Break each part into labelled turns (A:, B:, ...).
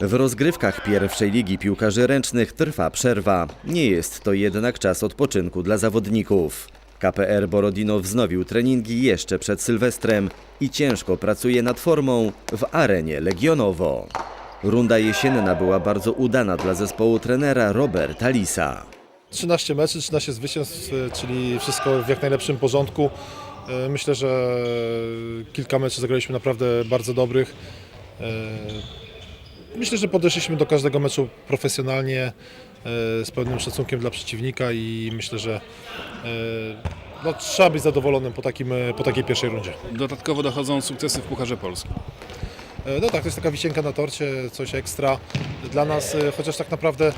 A: W rozgrywkach pierwszej ligi piłkarzy ręcznych trwa przerwa. Nie jest to jednak czas odpoczynku dla zawodników. KPR Borodino wznowił treningi jeszcze przed Sylwestrem i ciężko pracuje nad formą w arenie Legionowo. Runda jesienna była bardzo udana dla zespołu trenera Roberta Lisa.
B: 13 meczy, 13 zwycięstw, e, czyli wszystko w jak najlepszym porządku. E, Myślę, że kilka meczy zagraliśmy naprawdę bardzo dobrych. Myślę, że podeszliśmy do każdego meczu profesjonalnie, e, z pełnym szacunkiem dla przeciwnika i myślę, że e, no, trzeba być zadowolonym po, takim, e, po takiej pierwszej rundzie.
C: Dodatkowo dochodzą sukcesy w Pucharze Polskim.
B: No tak, to jest taka wisienka na torcie, coś ekstra dla nas, chociaż tak naprawdę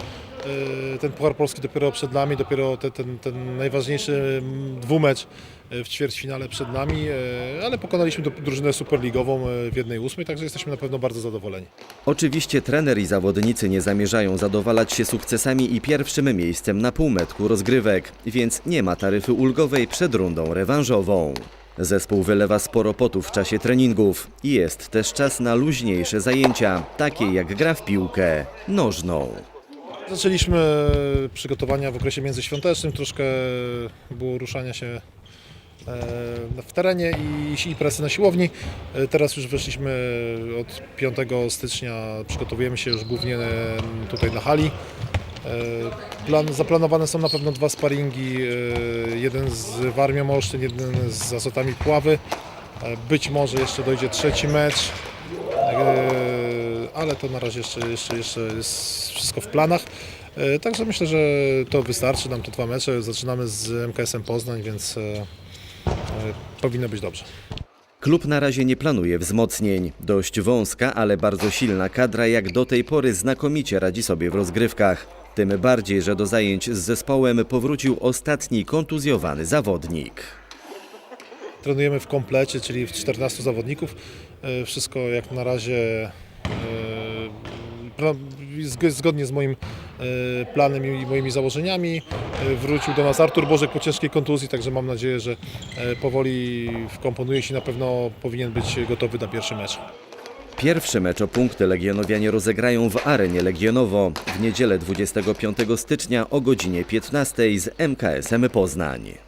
B: ten Puchar Polski dopiero przed nami, dopiero te, ten, ten najważniejszy dwumecz w ćwierćfinale przed nami, ale pokonaliśmy drużynę superligową w jednej ósmej, także jesteśmy na pewno bardzo zadowoleni.
A: Oczywiście trener i zawodnicy nie zamierzają zadowalać się sukcesami i pierwszym miejscem na półmetku rozgrywek, więc nie ma taryfy ulgowej przed rundą rewanżową. Zespół wylewa sporo potu w czasie treningów i jest też czas na luźniejsze zajęcia, takie jak gra w piłkę nożną.
B: Zaczęliśmy przygotowania w okresie międzyświątecznym, troszkę było ruszania się w terenie i, i pracy na siłowni. E, Teraz już weszliśmy od 5 stycznia, przygotowujemy się już głównie e, tutaj na hali. E, Plan, zaplanowane są na pewno dwa sparingi, e, jeden z Warmią Olsztyn, jeden z Azotami Pławy. E, Być może jeszcze dojdzie trzeci mecz. E, ale to na razie jeszcze, jeszcze, jeszcze jest wszystko w planach. E, Także myślę, że to wystarczy nam te dwa mecze. Zaczynamy z MKS-em Poznań, więc e, e, powinno być dobrze.
A: Klub na razie nie planuje wzmocnień. Dość wąska, ale bardzo silna kadra jak do tej pory znakomicie radzi sobie w rozgrywkach. Tym bardziej, że do zajęć z zespołem powrócił ostatni kontuzjowany zawodnik.
B: Trenujemy w komplecie, czyli w 14 zawodników. E, Wszystko jak na razie e, zgodnie z moim e, planem i moimi założeniami. E, Wrócił do nas Artur Bożek po ciężkiej kontuzji, także mam nadzieję, że e, powoli wkomponuje się i na pewno powinien być gotowy na pierwszy mecz.
A: Pierwszy mecz o punkty Legionowianie rozegrają w arenie Legionowo w niedzielę 25 stycznia o godzinie 15 z MKS-em Poznań.